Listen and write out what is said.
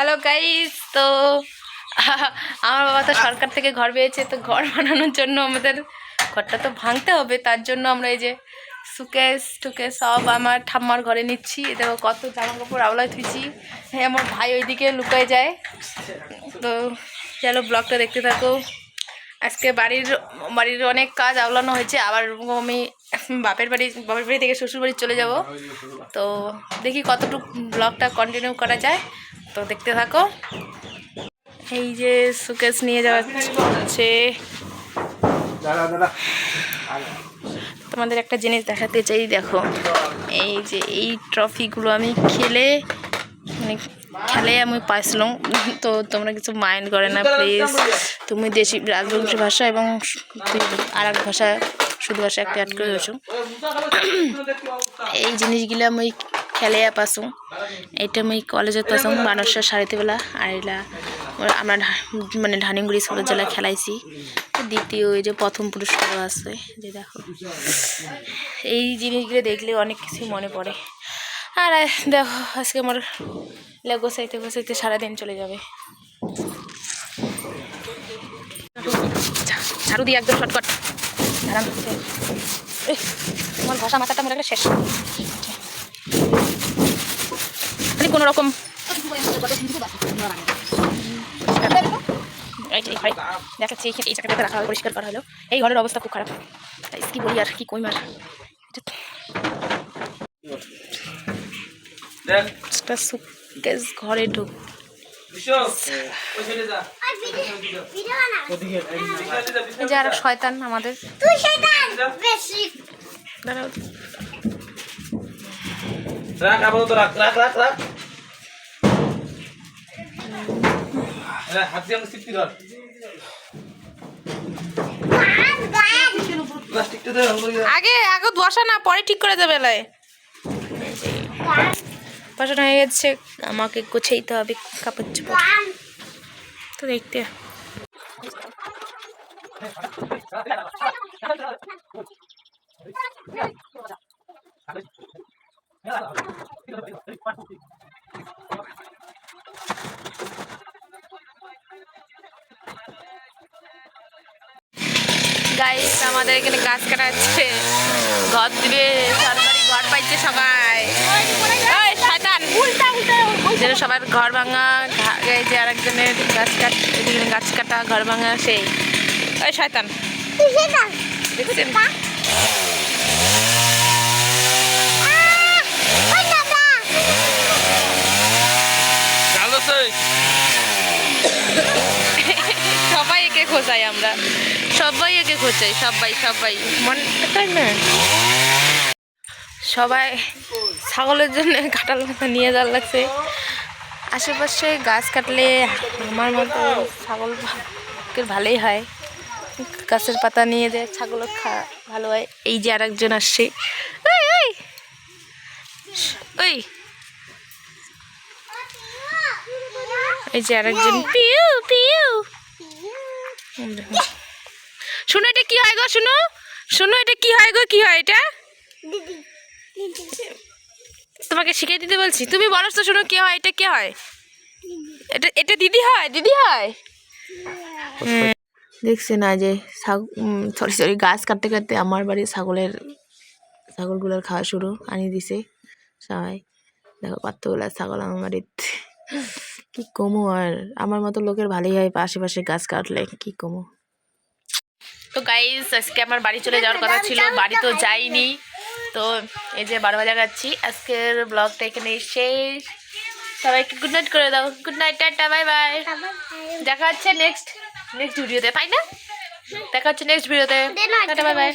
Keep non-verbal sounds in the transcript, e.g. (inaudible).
Hello guys তো, আমার বাবা তো সরকার থেকে ঘর পেয়েছে, তো ঘর বানানোর জন্য আমাদের ঘরটা তো ভাঙতে হবে। তার জন্য আমরা এই যে সুকেস টুকেস সব আমার ঠাম্মার ঘরে নিচ্ছি। এ দেখো কত জামা কাপড় আওলায় থুইছি। হ্যাঁ আমার ভাই ওইদিকে লুকায় যায়। তো চলো ব্লগটা দেখতে থাকো। আজকে বাড়ির বাড়ির অনেক কাজ আওলানো হয়েছে। আবার আমি বাপের বাড়ি বাপের বাড়ি থেকে শ্বশুর বাড়ি চলে যাব। তো দেখি কতটুকু ব্লগটা কন্টিনিউ করা যায়। তো দেখতে থাকো। এই যে সুকেস নিয়ে যাওয়া হচ্ছে দাঁড়া দাঁড়া। তোমাদের একটা জিনিস দেখাতে চাই দেখো। এই যে এই ট্রফিগুলো আমি খেলে মানে খেলে আমি পাইছিলাম। তো তোমরা কিছু মাইন্ড করে না প্লিজ তুমি দেশি রাজবংশী ভাষা এবং আর এক ভাষা শুধু ভাষা একটা অ্যাড করে এই জিনিসগুলো আমি খেলে পাসুম এটা আমি কলেজত পাসুম মানুষের সারিতে বেলা। আর এলা আমরা মানে ধানিগুড়ি স্কুলের জেলা খেলাইছি। দ্বিতীয় এই যে প্রথম পুরস্কারও আছে যে দেখো। এই জিনিসগুলো দেখলে অনেক কিছুই মনে পড়ে। আর দেখো আজকে আমার গোসাইতে গোসাইতে সারাদিন চলে যাবে। ঝাড়ু দিয়ে একদম করছে এই, আমার ভাষা মাথাটা মনে শেষ। কোনো রকম দেখাচ্ছি এই জায়গাটাতে রাখা হলো পরিষ্কার করা হলো। এই ঘরের অবস্থা খুব খারাপ। তাই কি বলি আর কি কই মার সুকেস ঘরে ঢুক বিশ্ব ওই সাইডে যা। ওদিকে এই যে আর এক শয়তান আমাদের। তুই শয়তান! বেশি। দাঁড়াও। রাখ আপাতত রাখ রাখ রাখ রাখ। হাত দিয়ে ধর। করে আগে আগে বসা না পরে ঠিক করে দেবে বসানো হয়ে গেছে আমাকে গোছাইতে হবে কাপড় চোপড়। তো দেখতে। গাইস আমাদের এখানে গাছ কাটা হচ্ছে। ঘর দিবে সরকারি ঘর পাইছে সবাই। যেন সবার ঘর ভাঙা এই যে আরেকজনের গাছ কাট গাছ কাটা ঘর ভাঙা সেই। ওই শয়তান। দেখছেন? ওই (laughs) দাদা চালো সই সবাই একে খোঁজাই আমরা? সবাই একে খোঁজাই, সবাই সবাই। মন তাই না? সবাই ছাগলের জন্য কাঁঠাল পাতা নিয়ে যাওয়ার লাগছে। আশেপাশে গাছ কাটলে আমার মতো ছাগল ভালোই হয়। গাছের পাতা নিয়ে যায় ছাগল খা ভালো হয়, এই যে আর একজন আসছে ওই এই যে আরেকজন। পিউ পিউ! শুনো, এটা কি হয় গো, শুনো? শুনো, এটা কি হয় গো, কি হয় এটা? তোমাকে শিখিয়ে দিতে বলছি। তুমি বলো তো শুনো, কি হয় এটা, কি হয়? এটা এটা দিদি হয় দিদি হয়? দেখছে না যে সরি সরি গাছ কাটতে কাটতে আমার বাড়ির ছাগলের ছাগলগুলোর খাওয়া শুরু আনিয়ে দিছে সবাই। দেখো কতগুলো ছাগল আমার বাড়িতে। কি কমো আর? আমার মতো লোকের ভালোই হয় আশেপাশে গাছ কাটলে কি কমো? তো গাইস আজকে আমার বাড়ি চলে যাওয়ার কথা ছিল বাড়ি তো যাইনি। তো এই যে বারো বাজা যাচ্ছি আজকের ব্লগটা এখানে শেষ। সবাইকে গুড নাইট করে দাও। Good night tata bye bye দেখা হচ্ছে নেক্সট নেক্সট ভিডিওতে তাই না? দেখা হচ্ছে নেক্সট ভিডিওতে টাটা বাই বাই